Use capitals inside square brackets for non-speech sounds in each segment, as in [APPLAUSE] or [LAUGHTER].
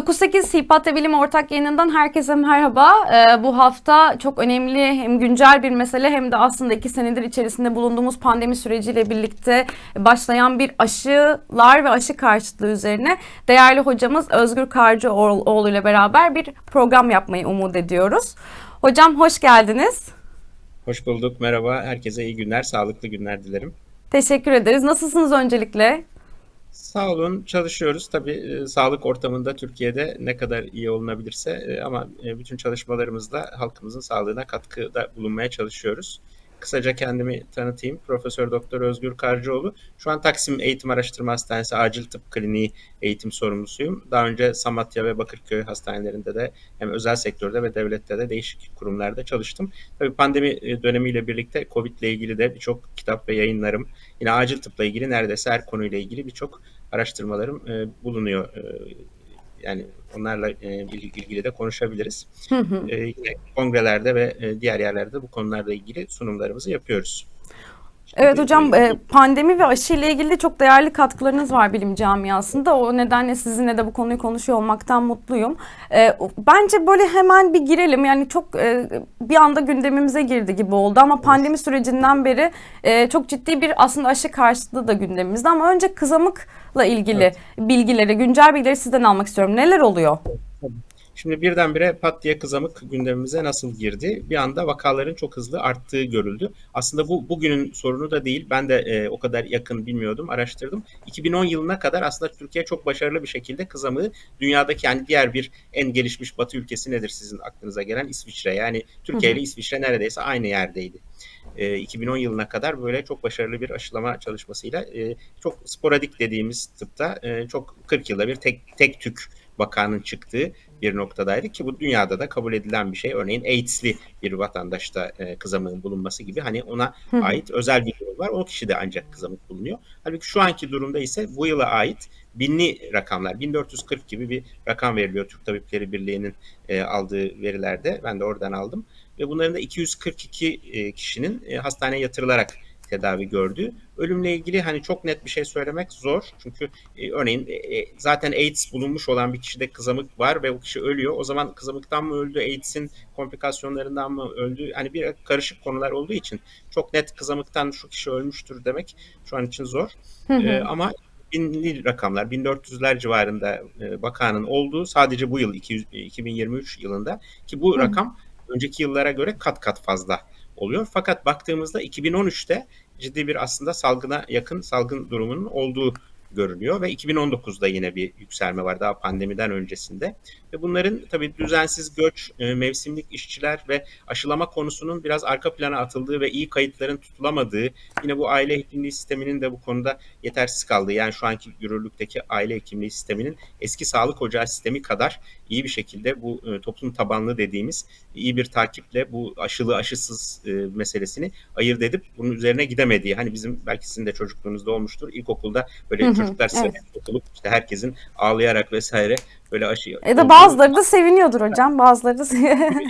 9-8 Hipatya Bilim Ortak Yayınından herkese merhaba. Ee, bu hafta çok önemli hem güncel bir mesele hem de aslında iki senedir içerisinde bulunduğumuz pandemi süreciyle birlikte başlayan bir aşılar ve aşı karşıtlığı üzerine değerli hocamız Özgür Karcıoğlu ile beraber bir program yapmayı umut ediyoruz. Hocam hoş geldiniz. Hoş bulduk, merhaba. Herkese iyi günler, sağlıklı günler dilerim. Teşekkür ederiz. Nasılsınız öncelikle? Sağ olun, çalışıyoruz. Tabii e, sağlık ortamında Türkiye'de ne kadar iyi olunabilirse e, ama e, bütün çalışmalarımızla halkımızın sağlığına katkıda bulunmaya çalışıyoruz. Kısaca kendimi tanıtayım. Profesör Doktor Özgür Karcıoğlu. Şu an Taksim Eğitim Araştırma Hastanesi Acil Tıp Kliniği eğitim sorumlusuyum. Daha önce Samatya ve Bakırköy hastanelerinde de hem özel sektörde ve devlette de değişik kurumlarda çalıştım. Tabii pandemi e, dönemiyle birlikte Covid ile ilgili de birçok kitap ve yayınlarım, yine acil tıpla ilgili neredeyse her konuyla ilgili birçok araştırmalarım e, bulunuyor. E, yani onlarla e, ilgili de konuşabiliriz. Hı hı. E, yine kongrelerde ve e, diğer yerlerde bu konularla ilgili sunumlarımızı yapıyoruz. Evet hocam e, pandemi ve aşı ile ilgili de çok değerli katkılarınız var bilim camiasında. O nedenle sizinle de bu konuyu konuşuyor olmaktan mutluyum. E, Bence böyle hemen bir girelim. Yani çok e, bir anda gündemimize girdi gibi oldu ama pandemi sürecinden beri e, çok ciddi bir aslında aşı karşıtlığı da gündemimizde. Ama önce kızamıkla ilgili Evet. bilgileri, güncel bilgileri sizden almak istiyorum. Neler oluyor? Şimdi birdenbire pat diye kızamık gündemimize nasıl girdi? Bir anda vakaların çok hızlı arttığı görüldü. Aslında bu bugünün sorunu da değil. Ben de e, o kadar yakın bilmiyordum, araştırdım. 2010 yılına kadar aslında Türkiye çok başarılı bir şekilde kızamığı dünyadaki yani diğer bir en gelişmiş Batı ülkesi nedir sizin aklınıza gelen? İsviçre. Yani Türkiye ile İsviçre neredeyse aynı yerdeydi. E, 2010 yılına kadar böyle çok başarılı bir aşılama çalışmasıyla e, çok sporadik dediğimiz tıpta e, çok 40 yılda bir tek tek tük vakanın çıktığı bir noktadaydı ki bu dünyada da kabul edilen bir şey. Örneğin AIDS'li bir vatandaşta e, kızamığın bulunması gibi hani ona Hı ait özel bir durum var. O kişide ancak kızamık bulunuyor. Halbuki şu anki durumda ise bu yıla ait binli rakamlar, 1440 gibi bir rakam veriliyor Türk Tabipleri Birliği'nin e, aldığı verilerde. Ben de oradan aldım. Ve bunların da 242 e, kişinin e, hastaneye yatırılarak tedavi gördüğü. Ölümle ilgili hani çok net bir şey söylemek zor. Çünkü e, örneğin e, e, zaten AIDS bulunmuş olan bir kişide kızamık var ve o kişi ölüyor. O zaman kızamıktan mı öldü, AIDS'in komplikasyonlarından mı öldü? Hani bir karışık konular olduğu için çok net kızamıktan şu kişi ölmüştür demek şu an için zor. Hı E, ama binli rakamlar, 1400'ler civarında e, vakanın olduğu sadece bu yıl 200, e, 2023 yılında ki bu hı. rakam önceki yıllara göre kat kat fazla oluyor. Fakat baktığımızda 2013'te ciddi bir aslında salgına yakın salgın durumunun olduğu görünüyor ve 2019'da yine bir yükselme var daha pandemiden öncesinde. Ve bunların tabii düzensiz göç, e, mevsimlik işçiler ve aşılama konusunun biraz arka plana atıldığı ve iyi kayıtların tutulamadığı, yine bu aile hekimliği sisteminin de bu konuda yetersiz kaldığı, yani şu anki yürürlükteki aile hekimliği sisteminin eski sağlık ocağı sistemi kadar iyi bir şekilde bu e, toplum tabanlı dediğimiz iyi bir takiple bu aşılı aşısız e, meselesini ayırt edip bunun üzerine gidemediği. Hani bizim belki sizin de çocukluğunuzda olmuştur. İlkokulda Hı böyle hı. çocuklar Evet. sokulup işte herkesin ağlayarak vesaire böyle aşı Ya da olduğu bazıları da seviniyordur hocam. Bazıları da yani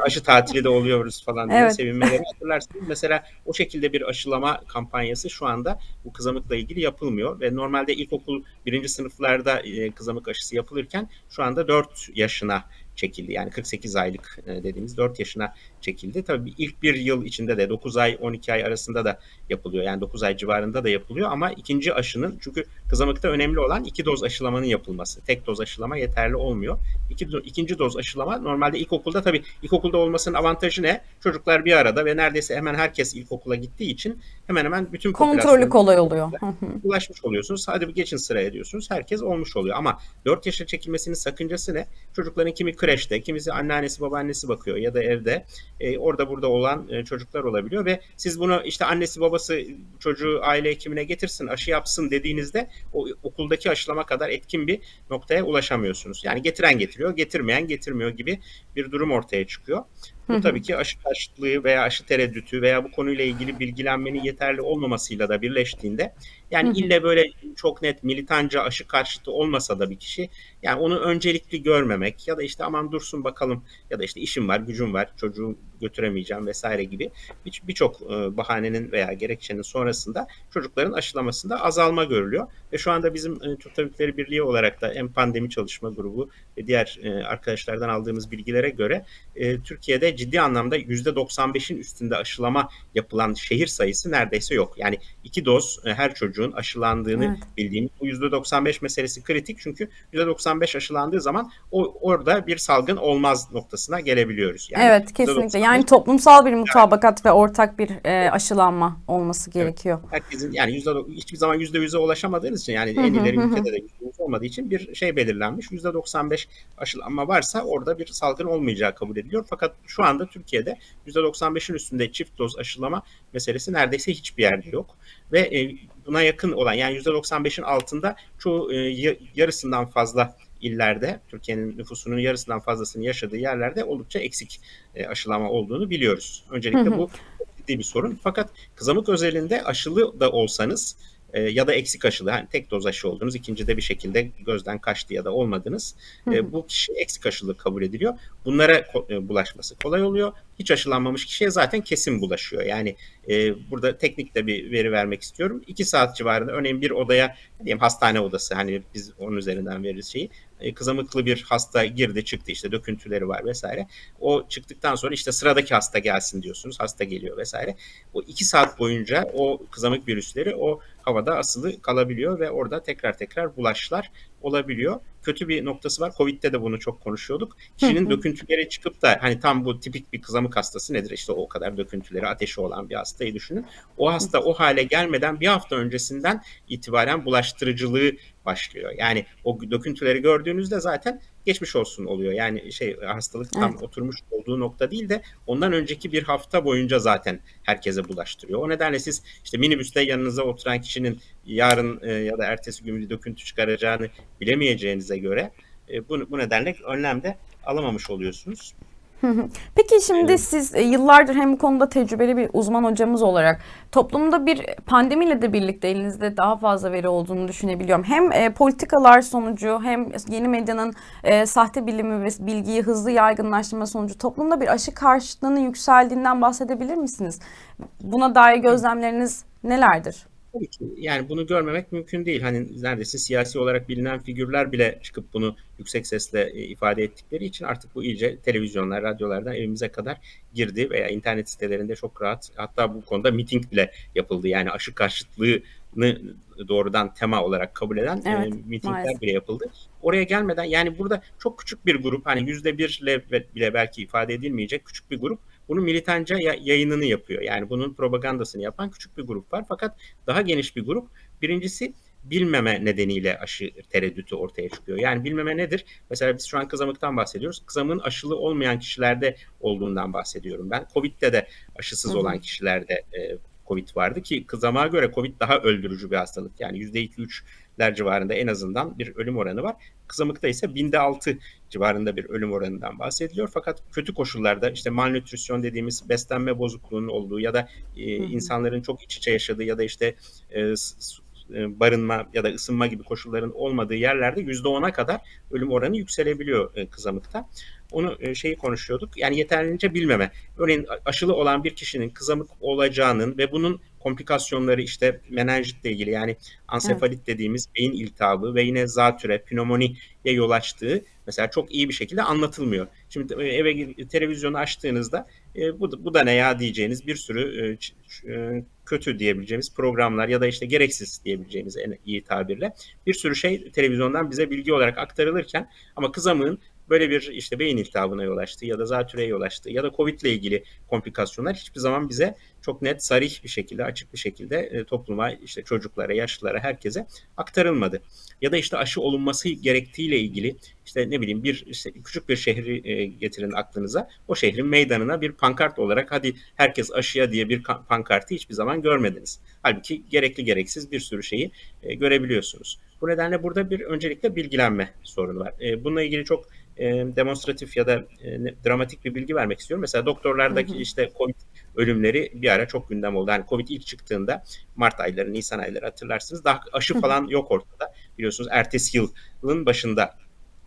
[LAUGHS] aşı tatili de oluyoruz falan diye Evet. sevinmeleri hatırlarsınız. Mesela o şekilde bir aşılama kampanyası şu anda bu kızamıkla ilgili yapılmıyor ve normalde ilkokul birinci sınıflarda e, kızamık aşısı yapılırken şu anda 4 yaşına çekildi. Yani 48 aylık e, dediğimiz 4 yaşına çekildi. Tabii ilk bir yıl içinde de 9 ay 12 ay arasında da yapılıyor. Yani 9 ay civarında da yapılıyor ama ikinci aşının çünkü kızamıkta önemli olan iki doz aşılamanın yapılması. Tek doz aşılama yeterli olmuyor. İki, ikinci doz aşılama normalde ilkokulda tabii ilkokulda olmasının avantajı ne? Çocuklar bir arada ve neredeyse hemen herkes ilkokula gittiği için hemen hemen bütün kontrolü kolay oluyor. [LAUGHS] Ulaşmış oluyorsunuz. Hadi bir geçin sıraya diyorsunuz. Herkes olmuş oluyor. Ama 4 yaşa çekilmesinin sakıncası ne? Çocukların kimi kreşte, kimisi anneannesi babaannesi bakıyor ya da evde. E, orada burada olan e, çocuklar olabiliyor ve siz bunu işte annesi babası çocuğu aile hekimine getirsin, aşı yapsın dediğinizde o okuldaki aşılama kadar etkin bir noktaya ulaşamıyorsunuz. Yani getiren getiriyor, getirmeyen getirmiyor gibi bir durum ortaya çıkıyor. Bu tabii ki aşı karşıtlığı veya aşı tereddütü veya bu konuyla ilgili bilgilenmenin yeterli olmamasıyla da birleştiğinde yani ille böyle çok net militanca aşı karşıtı olmasa da bir kişi yani onu öncelikli görmemek ya da işte aman dursun bakalım ya da işte işim var gücüm var çocuğum götüremeyeceğim vesaire gibi birçok bir bahanenin veya gerekçenin sonrasında çocukların aşılamasında azalma görülüyor. Ve şu anda bizim Türk Tabipleri Birliği olarak da hem pandemi çalışma grubu ve diğer arkadaşlardan aldığımız bilgilere göre Türkiye'de ciddi anlamda %95'in üstünde aşılama yapılan şehir sayısı neredeyse yok. Yani iki doz her çocuğun aşılandığını evet. bildiğimiz bu %95 meselesi kritik çünkü %95 aşılandığı zaman o orada bir salgın olmaz noktasına gelebiliyoruz. Yani evet kesinlikle. Yani toplumsal bir mutabakat yani, ve ortak bir e, aşılanma olması gerekiyor. Evet, herkesin yani yüzde hiçbir zaman yüzde yüze ulaşamadığınız için yani en ileri ülkede de yüzde yüz olmadığı için bir şey belirlenmiş. Yüzde 95 aşılanma varsa orada bir salgın olmayacağı kabul ediliyor. Fakat şu anda Türkiye'de yüzde 95'in üstünde çift doz aşılama meselesi neredeyse hiçbir yerde yok. Ve e, buna yakın olan yani yüzde 95'in altında çoğu e, yarısından fazla illerde Türkiye'nin nüfusunun yarısından fazlasını yaşadığı yerlerde oldukça eksik e, aşılama olduğunu biliyoruz. Öncelikle bu ciddi bir sorun. Fakat kızamık özelinde aşılı da olsanız e, ya da eksik aşılı, yani tek doz aşı oldunuz, ikincide bir şekilde gözden kaçtı ya da olmadınız. E, bu kişi eksik aşılı kabul ediliyor. Bunlara e, bulaşması kolay oluyor. Hiç aşılanmamış kişiye zaten kesin bulaşıyor. Yani e, burada teknik de bir veri vermek istiyorum. İki saat civarında örneğin bir odaya diyelim hastane odası hani biz onun üzerinden veririz şeyi. E, kızamıklı bir hasta girdi çıktı işte döküntüleri var vesaire. O çıktıktan sonra işte sıradaki hasta gelsin diyorsunuz. Hasta geliyor vesaire. O iki saat boyunca o kızamık virüsleri o havada asılı kalabiliyor ve orada tekrar tekrar bulaşlar olabiliyor. Kötü bir noktası var. Covid'de de bunu çok konuşuyorduk. Kişinin döküntüleri çıkıp da hani tam bu tipik bir kızamık hastası nedir? İşte o kadar döküntüleri, ateşi olan bir hastayı düşünün. O hasta o hale gelmeden bir hafta öncesinden itibaren bulaştırıcılığı başlıyor. Yani o döküntüleri gördüğünüzde zaten geçmiş olsun oluyor. Yani şey hastalık tam evet. oturmuş olduğu nokta değil de ondan önceki bir hafta boyunca zaten herkese bulaştırıyor. O nedenle siz işte minibüste yanınıza oturan kişinin yarın e, ya da ertesi gün bir döküntü çıkaracağını bilemeyeceğinize göre e, bu, bu nedenle önlem de alamamış oluyorsunuz. [LAUGHS] Peki şimdi evet. siz e, yıllardır hem bu konuda tecrübeli bir uzman hocamız olarak toplumda bir pandemiyle de birlikte elinizde daha fazla veri olduğunu düşünebiliyorum. Hem e, politikalar sonucu hem yeni medyanın e, sahte bilimi ve bilgiyi hızlı yaygınlaştırma sonucu toplumda bir aşı karşıtlığının yükseldiğinden bahsedebilir misiniz? Buna dair gözlemleriniz nelerdir? Tabii ki yani bunu görmemek mümkün değil. Hani neredeyse siyasi olarak bilinen figürler bile çıkıp bunu yüksek sesle e, ifade ettikleri için artık bu iyice televizyonlar, radyolardan evimize kadar girdi veya internet sitelerinde çok rahat hatta bu konuda miting bile yapıldı. Yani aşı karşıtlığını doğrudan tema olarak kabul eden e, evet, e, mitingler maalesef. bile yapıldı. Oraya gelmeden yani burada çok küçük bir grup hani yüzde birle bile belki ifade edilmeyecek küçük bir grup bunun militanca yayınını yapıyor. Yani bunun propagandasını yapan küçük bir grup var. Fakat daha geniş bir grup birincisi bilmeme nedeniyle aşı tereddütü ortaya çıkıyor. Yani bilmeme nedir? Mesela biz şu an kızamıktan bahsediyoruz. Kızamığın aşılı olmayan kişilerde olduğundan bahsediyorum ben. Covid'de de aşısız olan kişilerde e, Covid vardı ki kızamığa göre Covid daha öldürücü bir hastalık. Yani %2-3'ler civarında en azından bir ölüm oranı var. Kızamıkta ise binde altı civarında bir ölüm oranından bahsediliyor. Fakat kötü koşullarda işte malnütrisyon dediğimiz beslenme bozukluğunun olduğu ya da e, insanların çok iç içe yaşadığı ya da işte e, e barınma ya da ısınma gibi koşulların olmadığı yerlerde %10'a kadar ölüm oranı yükselebiliyor e, kızamıkta. Onu e, şeyi konuşuyorduk. Yani yeterince bilmeme. Örneğin aşılı olan bir kişinin kızamık olacağının ve bunun komplikasyonları işte menenjitle ilgili yani ansefalit evet. dediğimiz beyin iltihabı ve yine zatüre, pnömoniye yol açtığı mesela çok iyi bir şekilde anlatılmıyor. Şimdi e, eve televizyonu açtığınızda e, bu, bu da ne ya diyeceğiniz bir sürü e, e, kötü diyebileceğimiz programlar ya da işte gereksiz diyebileceğimiz en iyi tabirle bir sürü şey televizyondan bize bilgi olarak aktarılırken ama kızamığın böyle bir işte beyin iltihabına yol açtı ya da zatürreye yol açtı ya da Covid ile ilgili komplikasyonlar hiçbir zaman bize çok net, sarih bir şekilde, açık bir şekilde e, topluma, işte çocuklara, yaşlılara, herkese aktarılmadı. Ya da işte aşı olunması gerektiğiyle ilgili işte ne bileyim bir işte küçük bir şehri e, getirin aklınıza. O şehrin meydanına bir pankart olarak hadi herkes aşıya diye bir pankartı hiçbir zaman görmediniz. Halbuki gerekli gereksiz bir sürü şeyi e, görebiliyorsunuz. Bu nedenle burada bir öncelikle bilgilenme sorunu var. E, bununla ilgili çok e, demonstratif ya da e, dramatik bir bilgi vermek istiyorum. Mesela doktorlardaki hı hı. işte COVID ölümleri bir ara çok gündem oldu. Yani Covid ilk çıktığında Mart ayları, Nisan ayları hatırlarsınız. Daha aşı falan yok ortada. Biliyorsunuz ertesi yılın başında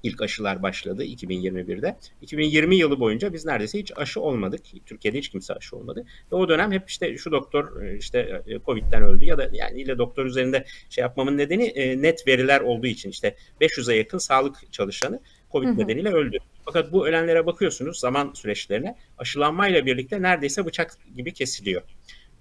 ilk aşılar başladı 2021'de. 2020 yılı boyunca biz neredeyse hiç aşı olmadık. Türkiye'de hiç kimse aşı olmadı. Ve o dönem hep işte şu doktor e, işte e, Covid'den öldü ya da yani ile doktor üzerinde şey yapmamın nedeni e, net veriler olduğu için işte 500'e yakın sağlık çalışanı Covid Hı hı. nedeniyle öldü. Fakat bu ölenlere bakıyorsunuz zaman süreçlerine aşılanmayla birlikte neredeyse bıçak gibi kesiliyor.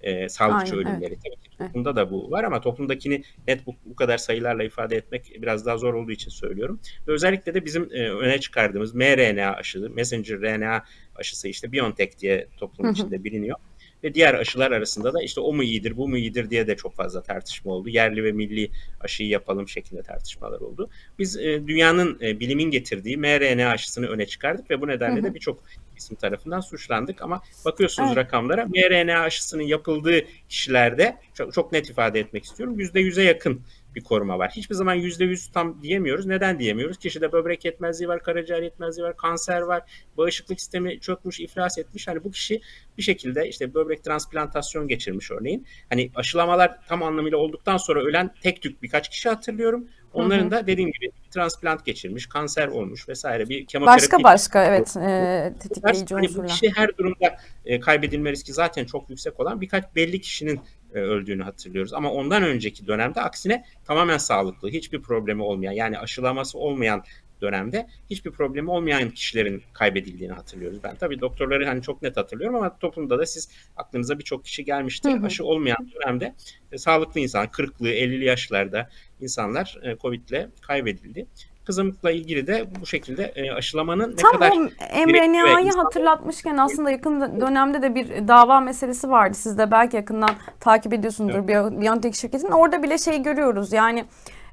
E, sağlıkçı Aynen, ölümleri. Tabii ki toplumda da bu var ama toplumdakini net bu, bu kadar sayılarla ifade etmek biraz daha zor olduğu için söylüyorum. Ve özellikle de bizim e, öne çıkardığımız mRNA aşısı, messenger RNA aşısı işte BioNTech diye toplum Hı hı. içinde biliniyor. Ve diğer aşılar arasında da işte o mu iyidir, bu mu iyidir diye de çok fazla tartışma oldu. Yerli ve milli aşıyı yapalım şeklinde tartışmalar oldu. Biz e, dünyanın e, bilimin getirdiği mRNA aşısını öne çıkardık ve bu nedenle de birçok isim tarafından suçlandık ama bakıyorsunuz Evet. rakamlara mRNA aşısının yapıldığı kişilerde çok, çok net ifade etmek istiyorum. %100'e yakın bir koruma var. Hiçbir zaman %100 tam diyemiyoruz. Neden diyemiyoruz? Kişide böbrek yetmezliği var, karaciğer yetmezliği var, kanser var, bağışıklık sistemi çökmüş, iflas etmiş. Hani bu kişi bir şekilde işte böbrek transplantasyon geçirmiş örneğin. Hani aşılamalar tam anlamıyla olduktan sonra ölen tek tük birkaç kişi hatırlıyorum. Onların Hı hı. da dediğim gibi transplant geçirmiş, kanser olmuş vesaire bir kemoterapi Başka başka evet e, Bunlar, tetikleyici hani bu unsurlar. kişi her durumda e, kaybedilme riski zaten çok yüksek olan birkaç belli kişinin e, öldüğünü hatırlıyoruz. Ama ondan önceki dönemde aksine tamamen sağlıklı, hiçbir problemi olmayan yani aşılaması olmayan dönemde hiçbir problemi olmayan kişilerin kaybedildiğini hatırlıyoruz. Ben tabii doktorları hani çok net hatırlıyorum ama toplumda da siz aklınıza birçok kişi gelmiştir. Hı hı. Aşı olmayan dönemde e, sağlıklı insan 40'lı 50'li yaşlarda insanlar e, Covid'le kaybedildi. Kızamıkla ilgili de bu şekilde e, aşılamanın ne Tam kadar o gerekli mRNA'yı insan- hatırlatmışken aslında yakın dönemde de bir dava meselesi vardı. Siz de belki yakından takip ediyorsunuzdur Bio- BioNTech şirketinin. Orada bile şey görüyoruz yani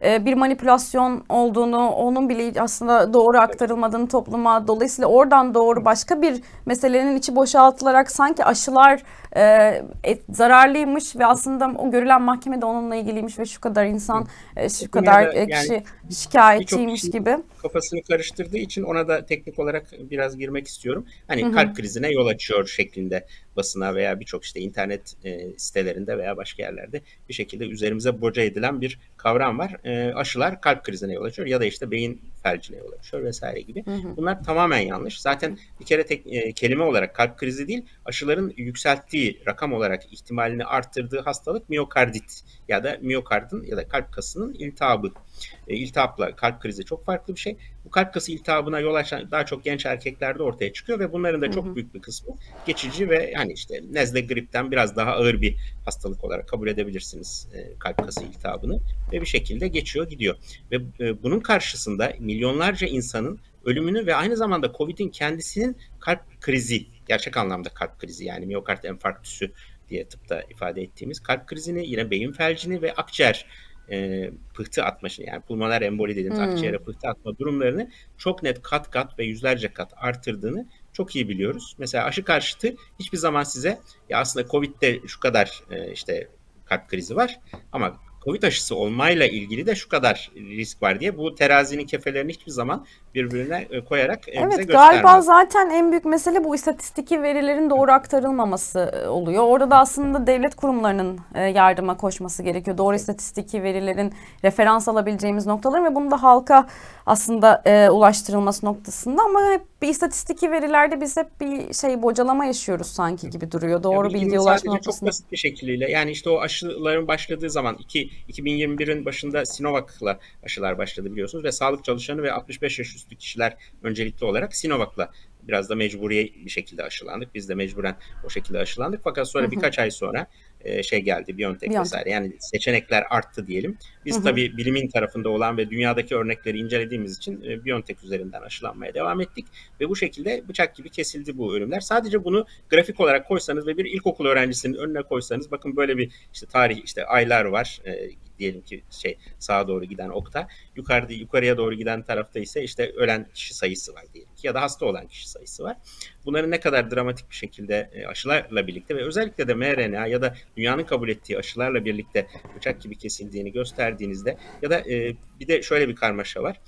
e, bir manipülasyon olduğunu, onun bile aslında doğru aktarılmadığını topluma, dolayısıyla oradan doğru başka bir meselenin içi boşaltılarak sanki aşılar e, et- zararlıymış ve aslında o görülen mahkeme de onunla ilgiliymiş ve şu kadar insan, e, şu kadar e, yani kişi şikayetçiymiş gibi. kafasını karıştırdığı için ona da teknik olarak biraz girmek istiyorum. Hani Hı hı. kalp krizine yol açıyor şeklinde basına veya birçok işte internet e, sitelerinde veya başka yerlerde bir şekilde üzerimize boca edilen bir kavram var. E, aşılar kalp krizine yol açıyor ya da işte beyin felcine yol açıyor vesaire gibi. Hı hı. Bunlar tamamen yanlış. Zaten bir kere tek e, kelime olarak kalp krizi değil, aşıların yükselttiği rakam olarak ihtimalini arttırdığı hastalık miyokardit ya da miyokardın ya da kalp kasının iltihabı. E, iltihapla kalp krizi çok farklı bir şey. Bu kalp kası iltihabına yol açan daha çok genç erkeklerde ortaya çıkıyor ve bunların da Hı çok hı. büyük bir kısmı geçici ve hani işte nezle gripten biraz daha ağır bir hastalık olarak kabul edebilirsiniz e, kalp kası iltihabını ve bir şekilde geçiyor gidiyor. Ve e, bunun karşısında milyonlarca insanın ölümünü ve aynı zamanda Covid'in kendisinin kalp krizi, gerçek anlamda kalp krizi yani miyokard enfarktüsü diye tıpta ifade ettiğimiz kalp krizini, yine beyin felcini ve akciğer e, pıhtı atmasını yani pulmoner emboli dediğimiz Hmm. akciğere pıhtı atma durumlarını çok net kat kat ve yüzlerce kat arttırdığını çok iyi biliyoruz. Mesela aşı karşıtı hiçbir zaman size ya aslında Covid'de şu kadar e, işte kalp krizi var ama Covid aşısı olmayla ilgili de şu kadar risk var diye bu terazinin kefelerini hiçbir zaman birbirine e, koyarak e, bize Evet göstermiyor. galiba zaten en büyük mesele bu istatistiki verilerin doğru aktarılmaması e, oluyor. Orada da aslında devlet kurumlarının yardıma koşması gerekiyor. Doğru istatistiki verilerin referans alabileceğimiz noktalar ve bunu da halka aslında e, ulaştırılması noktasında ama hep bir istatistiki verilerde biz hep bir şey bocalama yaşıyoruz sanki gibi duruyor. Doğru bilginin bilgiye ulaşma sadece çok noktasında. basit bir şekliyle yani işte o aşıların başladığı zaman iki, 2021'in başında Sinovac'la aşılar başladı biliyorsunuz ve sağlık çalışanı ve 65 yaş üstü kişiler öncelikli olarak Sinovac'la biraz da mecburi bir şekilde aşılandık. Biz de mecburen o şekilde aşılandık. Fakat sonra Hı hı. birkaç ay sonra e, şey geldi BioNTech BioNTech. vesaire. Yani seçenekler arttı diyelim. Biz Hı hı. tabii bilimin tarafında olan ve dünyadaki örnekleri incelediğimiz için e, BioNTech üzerinden aşılanmaya devam ettik. Ve bu şekilde bıçak gibi kesildi bu ölümler. Sadece bunu grafik olarak koysanız ve bir ilkokul öğrencisinin önüne koysanız bakın böyle bir işte tarih işte aylar var. E, diyelim ki şey sağa doğru giden okta. Yukarıda yukarıya doğru giden tarafta ise işte ölen kişi sayısı var diyelim ki ya da hasta olan kişi sayısı var. Bunların ne kadar dramatik bir şekilde e, aşılarla birlikte ve özellikle de mRNA ya da dünyanın kabul ettiği aşılarla birlikte bıçak gibi kesildiğini gösterdiğinizde ya da e, bir de şöyle bir karmaşa var.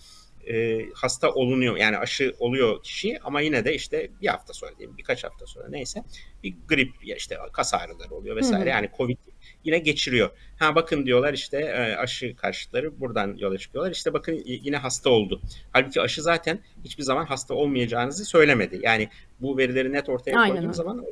E, hasta olunuyor yani aşı oluyor kişi ama yine de işte bir hafta sonra diyeyim birkaç hafta sonra neyse bir grip ya işte kas ağrıları oluyor vesaire Hı hı. yani covid yine geçiriyor. Ha bakın diyorlar işte e, aşı karşıtları buradan yola çıkıyorlar işte bakın yine hasta oldu. Halbuki aşı zaten hiçbir zaman hasta olmayacağınızı söylemedi. Yani bu verileri net ortaya Aynen zaman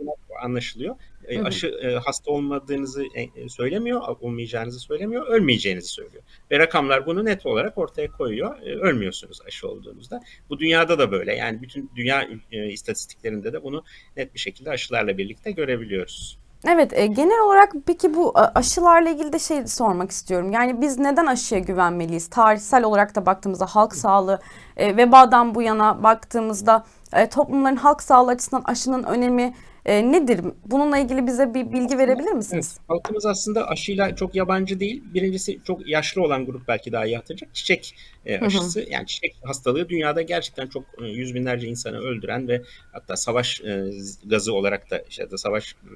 anlaşılıyor. E, aşı e, hasta olmadığınızı e, e, söylemiyor, olmayacağınızı söylemiyor, ölmeyeceğinizi söylüyor. Ve rakamlar bunu net olarak ortaya koyuyor. E, ölmüyorsunuz aşı olduğunuzda. Bu dünyada da böyle. Yani bütün dünya e, istatistiklerinde de bunu net bir şekilde aşılarla birlikte görebiliyoruz. Evet, e, genel olarak peki bu aşılarla ilgili de şey sormak istiyorum. Yani biz neden aşıya güvenmeliyiz? Tarihsel olarak da baktığımızda halk sağlığı, e, vebadan bu yana baktığımızda e, toplumların halk sağlığı açısından aşının önemi e, nedir? Bununla ilgili bize bir bilgi verebilir misiniz? Evet, halkımız aslında aşıyla çok yabancı değil. Birincisi çok yaşlı olan grup belki daha iyi hatırlayacak. Çiçek e, Hı hı. aşısı yani çiçek hastalığı dünyada gerçekten çok e, yüz binlerce insanı öldüren ve hatta savaş e, gazı olarak da işte da savaş e,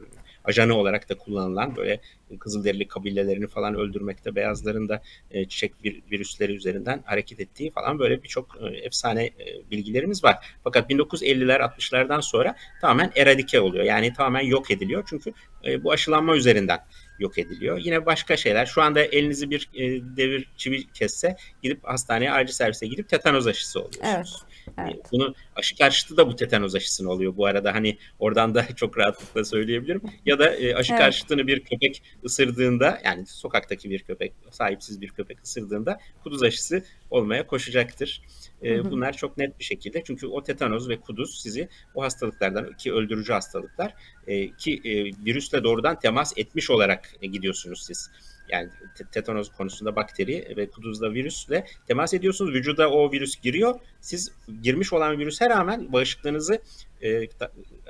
ajanı olarak da kullanılan böyle Kızılderili kabilelerini falan öldürmekte beyazların da e, çiçek vir- virüsleri üzerinden hareket ettiği falan böyle birçok e, efsane e, bilgilerimiz var. Fakat 1950'ler 60'lardan sonra tamamen eradike oluyor. Yani tamamen yok ediliyor. Çünkü e, bu aşılanma üzerinden yok ediliyor. Yine başka şeyler. Şu anda elinizi bir e, devir çivi kesse gidip hastaneye acil servise gidip tetanoz aşısı oluyorsunuz. Evet. E, Bunu aşı karşıtı da bu tetanoz aşısını oluyor. Bu arada hani oradan da [LAUGHS] çok rahatlıkla söyleyebilirim. Ya da e, aşı Evet. karşıtını bir köpek ısırdığında yani sokaktaki bir köpek sahipsiz bir köpek ısırdığında kuduz aşısı olmaya koşacaktır. E, Hı hı. Bunlar çok net bir şekilde çünkü o tetanoz ve kuduz sizi o hastalıklardan ki öldürücü hastalıklar e, ki e, virüsle doğrudan temas etmiş olarak e, gidiyorsunuz siz. Yani te- tetanoz konusunda bakteri ve kuduzda virüsle temas ediyorsunuz. Vücuda o virüs giriyor. Siz girmiş olan virüse rağmen bağışıklığınızı e,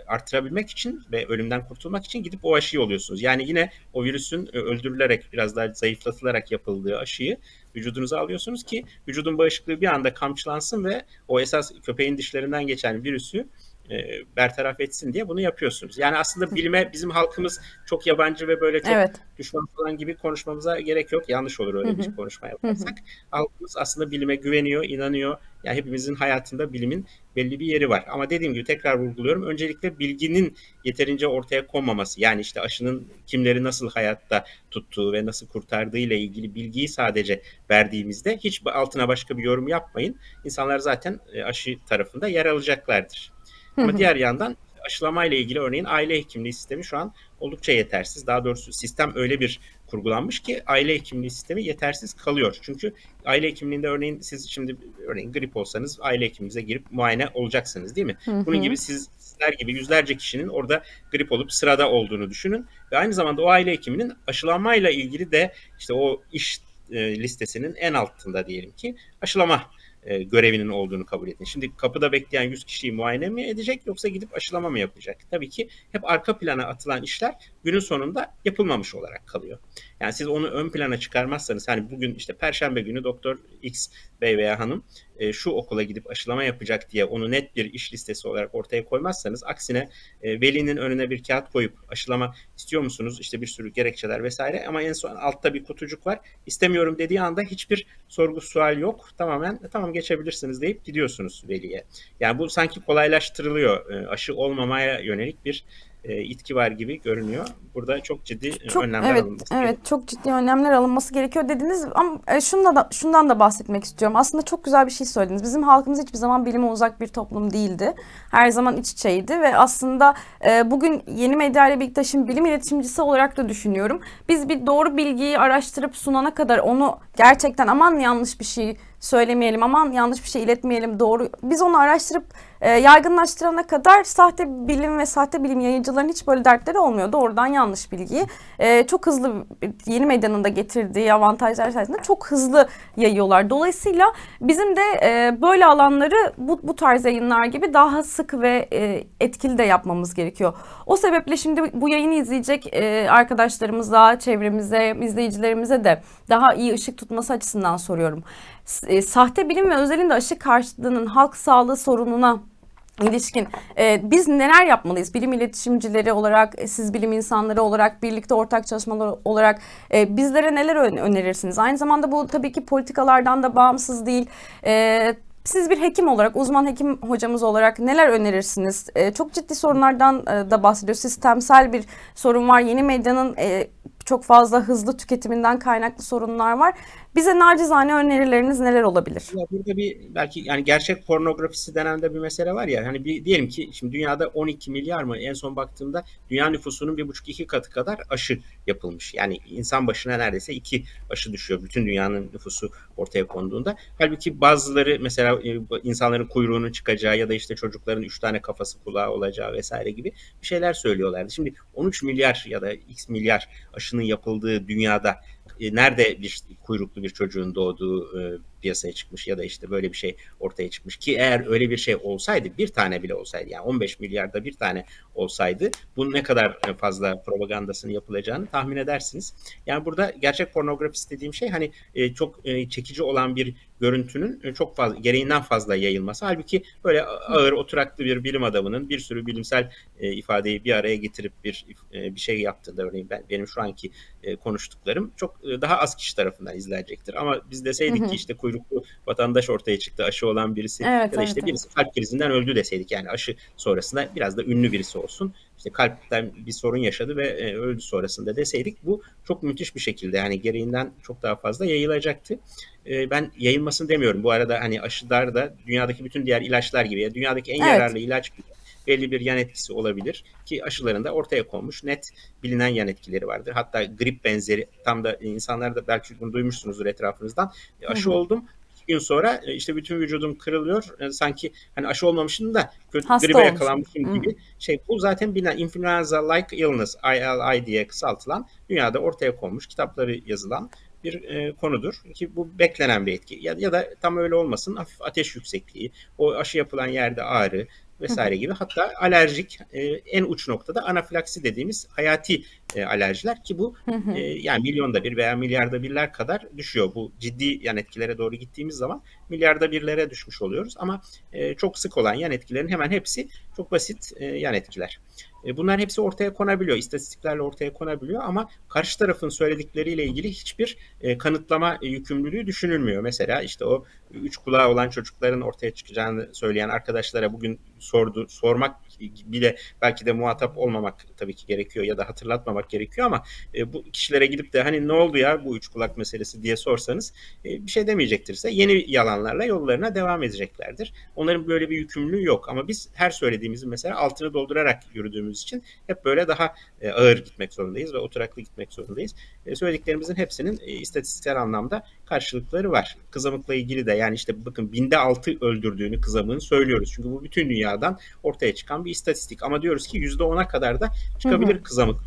arttırabilmek için ve ölümden kurtulmak için gidip o aşıyı oluyorsunuz. Yani yine o virüsün e, öldürülerek biraz daha zayıflatılarak yapıldığı aşıyı vücudunuza alıyorsunuz ki vücudun bağışıklığı bir anda kamçılansın ve o esas köpeğin dişlerinden geçen virüsü e, bertaraf etsin diye bunu yapıyorsunuz. Yani aslında bilime bizim halkımız çok yabancı ve böyle çok Evet. düşman falan gibi konuşmamıza gerek yok. Yanlış olur öyle bir konuşma yaparsak. Halkımız aslında bilime güveniyor, inanıyor. Yani hepimizin hayatında bilimin belli bir yeri var. Ama dediğim gibi tekrar vurguluyorum. Öncelikle bilginin yeterince ortaya konmaması. Yani işte aşının kimleri nasıl hayatta tuttuğu ve nasıl kurtardığı ile ilgili bilgiyi sadece verdiğimizde hiç altına başka bir yorum yapmayın. İnsanlar zaten e, aşı tarafında yer alacaklardır. Ama diğer yandan aşılamayla ilgili örneğin aile hekimliği sistemi şu an oldukça yetersiz. Daha doğrusu sistem öyle bir kurgulanmış ki aile hekimliği sistemi yetersiz kalıyor. Çünkü aile hekimliğinde örneğin siz şimdi örneğin grip olsanız aile hekiminize girip muayene olacaksınız değil mi? Bunun gibi siz sizler gibi yüzlerce kişinin orada grip olup sırada olduğunu düşünün ve aynı zamanda o aile hekiminin aşılanmayla ilgili de işte o iş e, listesinin en altında diyelim ki aşılama e, görevinin olduğunu kabul edin. Şimdi kapıda bekleyen 100 kişiyi muayene mi edecek yoksa gidip aşılama mı yapacak? Tabii ki hep arka plana atılan işler günün sonunda yapılmamış olarak kalıyor. Yani siz onu ön plana çıkarmazsanız hani bugün işte perşembe günü doktor X bey veya hanım e, şu okula gidip aşılama yapacak diye onu net bir iş listesi olarak ortaya koymazsanız aksine e, velinin önüne bir kağıt koyup aşılama istiyor musunuz? İşte bir sürü gerekçeler vesaire ama en son altta bir kutucuk var. İstemiyorum dediği anda hiçbir sorgu sual yok. Tamamen "E, tamam geçebilirsiniz deyip gidiyorsunuz veliye. Yani bu sanki kolaylaştırılıyor. E, aşı olmamaya yönelik bir e, itki var gibi görünüyor. Burada çok ciddi e, Çok önlemler evet alınması evet çok ciddi önlemler alınması gerekiyor dediniz ama e, şundan da şundan da bahsetmek istiyorum. Aslında çok güzel bir şey söylediniz. Bizim halkımız hiçbir zaman bilime uzak bir toplum değildi. Her zaman iç içeydi ve aslında e, bugün yeni medya ile birlikte şimdi bilim iletişimcisi olarak da düşünüyorum. Biz bir doğru bilgiyi araştırıp sunana kadar onu gerçekten aman yanlış bir şey söylemeyelim, aman yanlış bir şey iletmeyelim, doğru. Biz onu araştırıp e, yaygınlaştırana kadar sahte bilim ve sahte bilim yayıncıların hiç böyle dertleri olmuyor. Doğrudan yanlış bilgiyi e, çok hızlı yeni medyanın da getirdiği avantajlar sayesinde çok hızlı yayıyorlar. Dolayısıyla bizim de e, böyle alanları bu, bu tarz yayınlar gibi daha sık ve e, etkili de yapmamız gerekiyor. O sebeple şimdi bu yayını izleyecek e, arkadaşlarımıza, çevremize, izleyicilerimize de daha iyi ışık tutması açısından soruyorum. E, sahte bilim ve özelinde aşı karşıtlığının halk sağlığı sorununa ilişkin e, biz neler yapmalıyız? Bilim iletişimcileri olarak, e, siz bilim insanları olarak, birlikte ortak çalışmalar olarak e, bizlere neler ön- önerirsiniz? Aynı zamanda bu tabii ki politikalardan da bağımsız değil. E, Siz bir hekim olarak, uzman hekim hocamız olarak neler önerirsiniz? E, çok ciddi sorunlardan e, da bahsediyor. Sistemsel bir sorun var. Yeni medyanın e, çok fazla hızlı tüketiminden kaynaklı sorunlar var. Bize nacizane önerileriniz neler olabilir? Ya burada bir belki yani gerçek pornografisi denen de bir mesele var ya. Hani bir diyelim ki şimdi dünyada 12 milyar mı en son baktığımda dünya nüfusunun bir buçuk iki katı kadar aşı yapılmış. Yani insan başına neredeyse iki aşı düşüyor bütün dünyanın nüfusu ortaya konduğunda. Halbuki bazıları mesela e, insanların kuyruğunun çıkacağı ya da işte çocukların üç tane kafası kulağı olacağı vesaire gibi bir şeyler söylüyorlardı. Şimdi 13 milyar ya da x milyar aşının yapıldığı dünyada nerede bir kuyruklu bir çocuğun doğduğu e, piyasaya çıkmış ya da işte böyle bir şey ortaya çıkmış ki eğer öyle bir şey olsaydı bir tane bile olsaydı yani 15 milyarda bir tane olsaydı bunun ne kadar fazla propagandasını yapılacağını tahmin edersiniz. Yani burada gerçek pornografisi dediğim şey hani e, çok e, çekici olan bir görüntünün e, çok fazla gereğinden fazla yayılması. Halbuki böyle ağır oturaklı bir bilim adamının bir sürü bilimsel e, ifadeyi bir araya getirip bir e, bir şey yaptığında örneğin ben benim şu anki e, konuştuklarım çok e, daha az kişi tarafından izlenecektir. Ama biz deseydik Hı hı. ki işte kuyruklu vatandaş ortaya çıktı, aşı olan birisi Evet, ya da evet, işte evet. birisi kalp krizinden öldü deseydik yani aşı sonrasında biraz da ünlü birisi olsun. İşte kalpten bir sorun yaşadı ve e, öldü sonrasında deseydik bu çok müthiş bir şekilde yani gereğinden çok daha fazla yayılacaktı. E, ben yayılmasını demiyorum. Bu arada hani aşılar da dünyadaki bütün diğer ilaçlar gibi ya dünyadaki en Evet. yararlı ilaç gibi belli bir yan etkisi olabilir ki aşıların da ortaya konmuş net bilinen yan etkileri vardır. Hatta grip benzeri tam da insanlar da belki bunu duymuşsunuzdur etrafınızdan. E, Aşı Hı hı. oldum. Gün sonra e, işte bütün vücudum kırılıyor. E, Sanki hani aşı olmamışım da kötü Hasta gribe yakalanmışım gibi şey. Bu zaten bilinen influenza like illness ILI diye kısaltılan dünyada ortaya konmuş kitapları yazılan bir e, konudur ki bu beklenen bir etki ya, ya da tam öyle olmasın hafif ateş yüksekliği o aşı yapılan yerde ağrı vesaire gibi hatta alerjik e, en uç noktada anafilaksi dediğimiz hayati e, alerjiler ki bu e, yani milyonda bir veya milyarda birler kadar düşüyor. Bu ciddi yan etkilere doğru gittiğimiz zaman milyarda birlere düşmüş oluyoruz ama e, çok sık olan yan etkilerin hemen hepsi çok basit e, yan etkiler. E, bunlar hepsi ortaya konabiliyor, istatistiklerle ortaya konabiliyor ama karşı tarafın söyledikleriyle ilgili hiçbir e, kanıtlama e, yükümlülüğü düşünülmüyor. Mesela işte o üç kulağı olan çocukların ortaya çıkacağını söyleyen arkadaşlara bugün sordu, sormak bile belki de muhatap olmamak tabii ki gerekiyor ya da hatırlatmamak gerekiyor ama e, bu kişilere gidip de hani ne oldu ya bu üç kulak meselesi diye sorsanız e, bir şey demeyecektirse yeni yalanlarla yollarına devam edeceklerdir. Onların böyle bir yükümlülüğü yok ama biz her söylediğimizin mesela altını doldurarak yürüdüğümüz için hep böyle daha e, ağır gitmek zorundayız ve oturaklı gitmek zorundayız. E, söylediklerimizin hepsinin e, istatistiksel anlamda karşılıkları var. Kızamıkla ilgili de yani işte bakın binde altı öldürdüğünü kızamığın söylüyoruz. Çünkü bu bütün dünyadan ortaya çıkan bir istatistik. Ama diyoruz ki yüzde ona kadar da çıkabilir Hı hı. kızamık.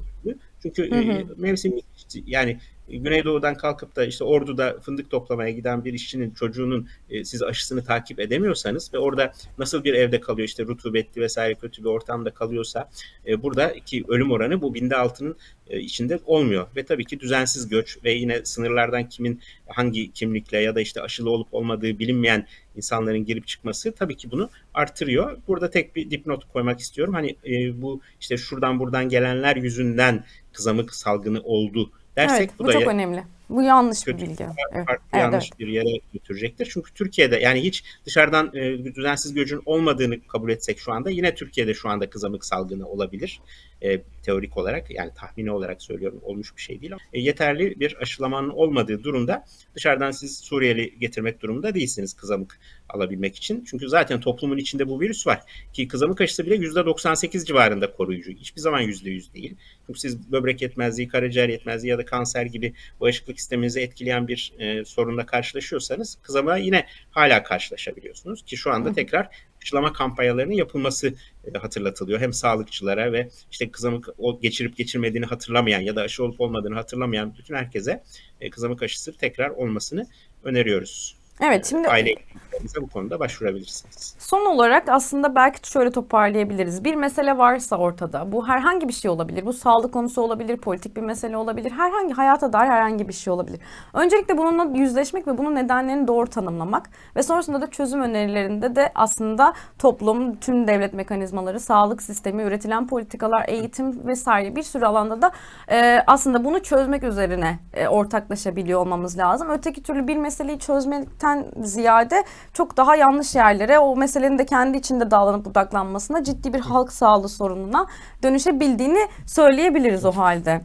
Çünkü Hı hı. e, mevsimlik yani Güneydoğu'dan kalkıp da işte Ordu'da fındık toplamaya giden bir işçinin çocuğunun e, siz aşısını takip edemiyorsanız ve orada nasıl bir evde kalıyor işte rutubetli vesaire kötü bir ortamda kalıyorsa e, buradaki ölüm oranı bu binde altının e, içinde olmuyor. Ve tabii ki düzensiz göç ve yine sınırlardan kimin hangi kimlikle ya da işte aşılı olup olmadığı bilinmeyen insanların girip çıkması tabii ki bunu artırıyor. Burada tek bir dipnot koymak istiyorum. Hani e, bu işte şuradan buradan gelenler yüzünden kızamık salgını oldu dersek Evet, bu bu da çok önemli. Bu yanlış bir kötü, bilgi. Evet, farklı evet, yanlış evet. bir yere götürecektir. Çünkü Türkiye'de yani hiç dışarıdan e, düzensiz göçün olmadığını kabul etsek şu anda yine Türkiye'de şu anda kızamık salgını olabilir. E, teorik olarak yani tahmini olarak söylüyorum olmuş bir şey değil e, yeterli bir aşılamanın olmadığı durumda dışarıdan siz Suriyeli getirmek durumunda değilsiniz kızamık alabilmek için. Çünkü zaten toplumun içinde bu virüs var. Ki kızamık aşısı bile %98 civarında koruyucu. Hiçbir zaman %100 değil. Çünkü siz böbrek yetmezliği, karaciğer yetmezliği ya da kanser gibi bağışıklık sisteminizi etkileyen bir e, sorunla karşılaşıyorsanız kızamığa yine hala karşılaşabiliyorsunuz. Ki şu anda tekrar aşılama kampanyalarının yapılması e, hatırlatılıyor. Hem sağlıkçılara ve işte kızamık geçirip geçirmediğini hatırlamayan ya da aşı olup olmadığını hatırlamayan bütün herkese e, kızamık aşısı tekrar olmasını öneriyoruz. Evet, şimdi Aile bu konuda başvurabilirsiniz. Son olarak aslında belki şöyle toparlayabiliriz. Bir mesele varsa ortada, bu herhangi bir şey olabilir. Bu sağlık konusu olabilir, politik bir mesele olabilir. Herhangi hayata dair herhangi bir şey olabilir. Öncelikle bununla yüzleşmek ve bunun nedenlerini doğru tanımlamak ve sonrasında da çözüm önerilerinde de aslında toplum, tüm devlet mekanizmaları, sağlık sistemi, üretilen politikalar, eğitim vesaire bir sürü alanda da e, aslında bunu çözmek üzerine e, ortaklaşabiliyor olmamız lazım. Öteki türlü bir meseleyi çözmekten ziyade çok daha yanlış yerlere o meselenin de kendi içinde dağlanıp budaklanmasına ciddi bir halk sağlığı sorununa dönüşebildiğini söyleyebiliriz o halde.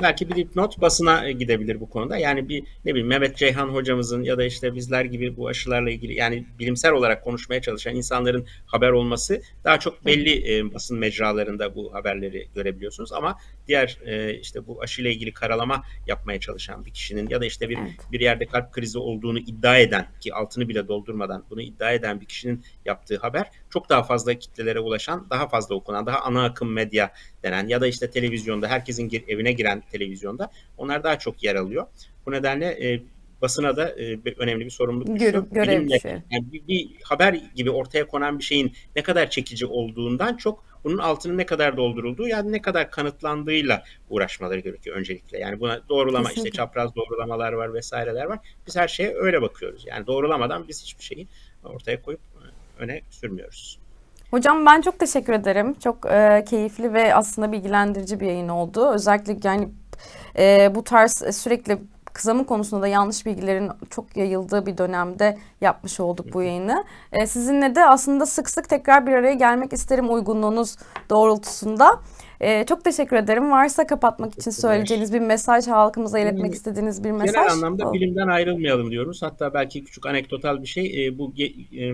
Belki bir dipnot basına e, gidebilir bu konuda. Yani bir ne bileyim Mehmet Ceyhan hocamızın ya da işte bizler gibi bu aşılarla ilgili yani bilimsel olarak konuşmaya çalışan insanların haber olması daha çok belli e, basın mecralarında bu haberleri görebiliyorsunuz ama diğer e, işte bu aşıyla ilgili karalama yapmaya çalışan bir kişinin ya da işte bir Evet. bir yerde kalp krizi olduğunu iddia eden ki altını bile doldurmadan bunu iddia eden bir kişinin yaptığı haber çok daha fazla kitlelere ulaşan, daha fazla okunan, daha ana akım medya denen ya da işte televizyonda herkesin gir- evine giren televizyonda onlar daha çok yer alıyor. Bu nedenle e, basına da e, bir- önemli bir sorumluluk Gör- görev Bilimle- düşüyor. yani bir, bir haber gibi ortaya konan bir şeyin ne kadar çekici olduğundan çok bunun altının ne kadar doldurulduğu yani ne kadar kanıtlandığıyla uğraşmaları gerekiyor öncelikle. Yani buna doğrulama işte Kesinlikle. çapraz doğrulamalar var vesaireler var. Biz her şeye öyle bakıyoruz. Yani doğrulamadan biz hiçbir şeyi ortaya koyup öne sürmüyoruz. Hocam ben çok teşekkür ederim. Çok e, keyifli ve aslında bilgilendirici bir yayın oldu. Özellikle yani e, bu tarz e, sürekli kızamık konusunda da yanlış bilgilerin çok yayıldığı bir dönemde yapmış olduk bu yayını. E, sizinle de aslında sık sık tekrar bir araya gelmek isterim uygunluğunuz doğrultusunda. E, çok teşekkür ederim. Varsa kapatmak için söyleyeceğiniz bir mesaj, halkımıza iletmek Yani istediğiniz bir mesaj. Genel anlamda bilimden ayrılmayalım diyoruz. Hatta belki küçük anekdotal bir şey. E, bu e,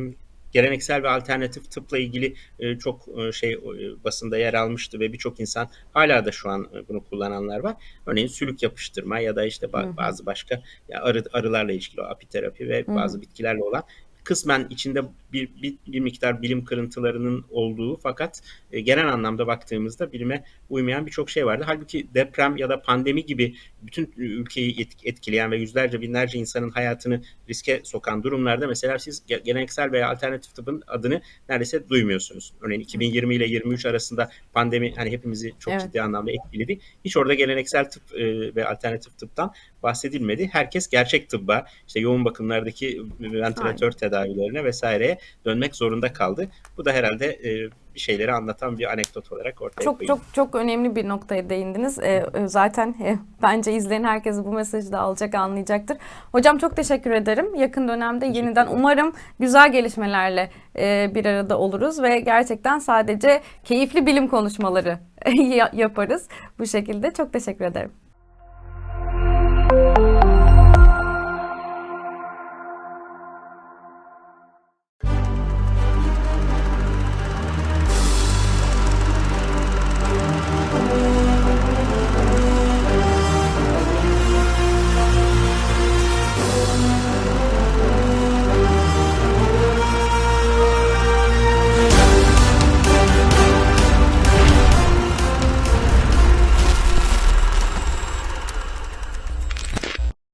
geleneksel ve alternatif tıpla ilgili e, çok e, şey e, basında yer almıştı ve birçok insan hala da şu an e, bunu kullananlar var. Örneğin sülük yapıştırma ya da işte ba- bazı başka ya arı, arılarla ilgili o apiterapi ve bazı bitkilerle olan kısmen içinde bir, bir, bir miktar bilim kırıntılarının olduğu fakat e, genel anlamda baktığımızda bilime uymayan birçok şey vardı. Halbuki deprem ya da pandemi gibi bütün ülkeyi etk- etkileyen ve yüzlerce binlerce insanın hayatını riske sokan durumlarda mesela siz ge- geleneksel veya alternatif tıbbın adını neredeyse duymuyorsunuz. Örneğin 2020 ile 23 arasında pandemi hani hepimizi çok Evet. ciddi anlamda etkiledi. Hiç orada geleneksel tıp e, ve alternatif tıptan bahsedilmedi. Herkes gerçek tıbba, işte yoğun bakımlardaki ventilatör tedavilerine vesaireye dönmek zorunda kaldı. Bu da herhalde e, bir şeyleri anlatan bir anekdot olarak ortaya Çok koyuyor. çok çok önemli bir noktaya değindiniz. Ee, zaten e, bence izleyen herkes bu mesajı da alacak, anlayacaktır. Hocam çok teşekkür ederim. Yakın dönemde Teşekkür yeniden ederim. umarım güzel gelişmelerle e, bir arada oluruz ve gerçekten sadece keyifli bilim konuşmaları [LAUGHS] ya- yaparız bu şekilde. Çok teşekkür ederim.